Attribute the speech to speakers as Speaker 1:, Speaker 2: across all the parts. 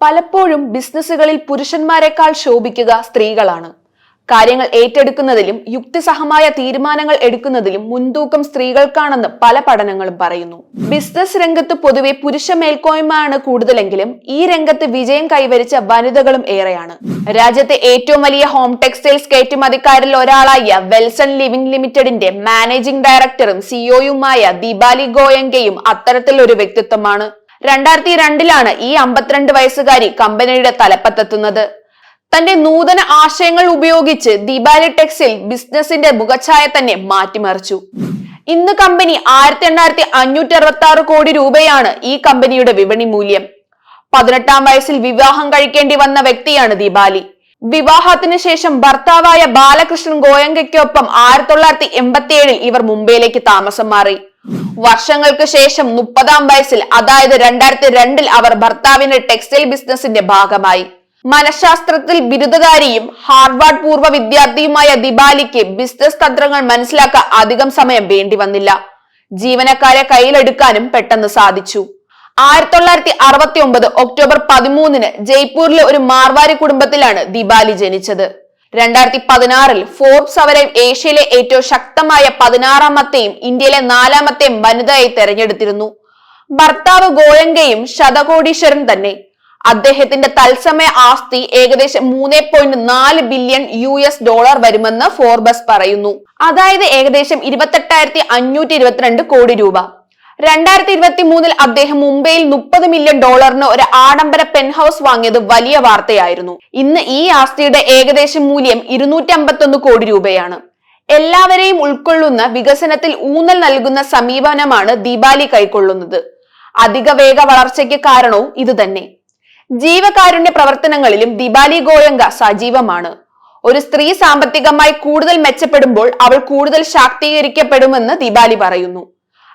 Speaker 1: പലപ്പോഴും ബിസിനസ്സുകളിൽ പുരുഷന്മാരെക്കാൾ ശോഭിക്കുക സ്ത്രീകളാണ്. കാര്യങ്ങൾ ഏറ്റെടുക്കുന്നതിലും യുക്തിസഹമായ തീരുമാനങ്ങൾ എടുക്കുന്നതിലും മുൻതൂക്കം സ്ത്രീകൾക്കാണെന്ന് പല പഠനങ്ങളും പറയുന്നു. ബിസിനസ് രംഗത്ത് പൊതുവെ പുരുഷ മേൽക്കോയ്മയാണ് കൂടുതലെങ്കിലും ഈ രംഗത്ത് വിജയം കൈവരിച്ച വനിതകളും ഏറെയാണ്. രാജ്യത്തെ ഏറ്റവും വലിയ ഹോം ടെക്സ്റ്റൈൽസ് കയറ്റുമതിക്കാരിൽ ഒരാളായ വെൽസൺ ലിവിംഗ് ലിമിറ്റഡിന്റെ മാനേജിംഗ് ഡയറക്ടറും സിഒയുമായ ദീപാലി ഗോയങ്കയും അത്തരത്തിൽ ഒരു വ്യക്തിത്വമാണ്. രണ്ടായിരത്തി രണ്ടിലാണ് ഈ അമ്പത്തിരണ്ട് വയസ്സുകാരി കമ്പനിയുടെ തലപ്പത്തെത്തുന്നത്. തന്റെ നൂതന ആശയങ്ങൾ ഉപയോഗിച്ച് ദീപാലി ടെക്സിൽ ബിസിനസിന്റെ മുഖഛായ തന്നെ മാറ്റിമറിച്ചു. ഇന്ന് കമ്പനി ആയിരത്തി എണ്ണായിരത്തി അഞ്ഞൂറ്റി അറുപത്തി ആറ് കോടി രൂപയാണ് ഈ കമ്പനിയുടെ വിപണി മൂല്യം. പതിനെട്ടാം വയസ്സിൽ വിവാഹം കഴിക്കേണ്ടി വന്ന വ്യക്തിയാണ് ദീപാലി. വിവാഹത്തിന് ശേഷം ഭർത്താവായ ബാലകൃഷ്ണൻ ഗോയങ്കയ്ക്കൊപ്പം ആയിരത്തി തൊള്ളായിരത്തി എൺപത്തി ഏഴിൽ ഇവർ മുംബൈയിലേക്ക് താമസം മാറി. വർഷങ്ങൾക്ക് ശേഷം മുപ്പതാം വയസ്സിൽ അതായത് രണ്ടായിരത്തി രണ്ടിൽ അവർ ഭർത്താവിന്റെ ടെക്സ്റ്റൈൽ ബിസിനസിന്റെ ഭാഗമായി. മനഃശാസ്ത്രത്തിൽ ബിരുദധാരിയും ഹാർവാർഡ് പൂർവ വിദ്യാർത്ഥിയുമായ ദിബാലിക്ക് ബിസിനസ് തന്ത്രങ്ങൾ മനസ്സിലാക്കാൻ അധികം സമയം വേണ്ടി വന്നില്ല. ജീവനക്കാരെ കയ്യിലെടുക്കാനും പെട്ടെന്ന് സാധിച്ചു. ആയിരത്തി തൊള്ളായിരത്തി അറുപത്തി ഒമ്പത് ഒക്ടോബർ പതിമൂന്നിന് ജയ്പൂരിലെ ഒരു മാർവാരി കുടുംബത്തിലാണ് ദിബാലി ജനിച്ചത്. രണ്ടായിരത്തി പതിനാറിൽ ഫോർബ്സ് അവരെ ഏഷ്യയിലെ ഏറ്റവും ശക്തമായ പതിനാറാമത്തെയും ഇന്ത്യയിലെ നാലാമത്തെയും വനിതയായി തെരഞ്ഞെടുത്തിരുന്നു. ഭർത്താവ് ഗോയങ്കയും ശതകോടീശ്വരൻ തന്നെ. അദ്ദേഹത്തിന്റെ തത്സമയ ആസ്തി ഏകദേശം മൂന്ന് പോയിന്റ് നാല് ബില്യൺ യു എസ് ഡോളർ വരുമെന്ന് ഫോർബസ് പറയുന്നു. അതായത് ഏകദേശം ഇരുപത്തെട്ടായിരത്തി അഞ്ഞൂറ്റി ഇരുപത്തിരണ്ട് കോടി രൂപ. രണ്ടായിരത്തി ഇരുപത്തി മൂന്നിൽ അദ്ദേഹം മുംബൈയിൽ മുപ്പത് മില്യൺ ഡോളറിന് ഒരു ആഡംബര പെൻ ഹൌസ് വാങ്ങിയത് വലിയ വാർത്തയായിരുന്നു. ഇന്ന് ഈ ആസ്തിയുടെ ഏകദേശം മൂല്യം ഇരുന്നൂറ്റി കോടി രൂപയാണ്. എല്ലാവരെയും ഉൾക്കൊള്ളുന്ന വികസനത്തിൽ ഊന്നൽ നൽകുന്ന സമീപനമാണ് ദീപാലി കൈക്കൊള്ളുന്നത്. അധിക വേഗ വളർച്ചയ്ക്ക് കാരണവും ഇതുതന്നെ. ജീവകാരുണ്യ പ്രവർത്തനങ്ങളിലും ദീപാലി ഗോയങ്ക സജീവമാണ്. ഒരു സ്ത്രീ സാമ്പത്തികമായി കൂടുതൽ മെച്ചപ്പെടുമ്പോൾ അവൾ കൂടുതൽ ശാക്തീകരിക്കപ്പെടുമെന്ന് ദീപാലി പറയുന്നു.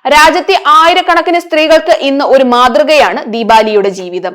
Speaker 1: രാജ്യത്തെ ആയിരക്കണക്കിന് സ്ത്രീകൾക്ക് ഇന്ന് ഒരു മാതൃകയാണ് ദീപാലിയുടെ ജീവിതം.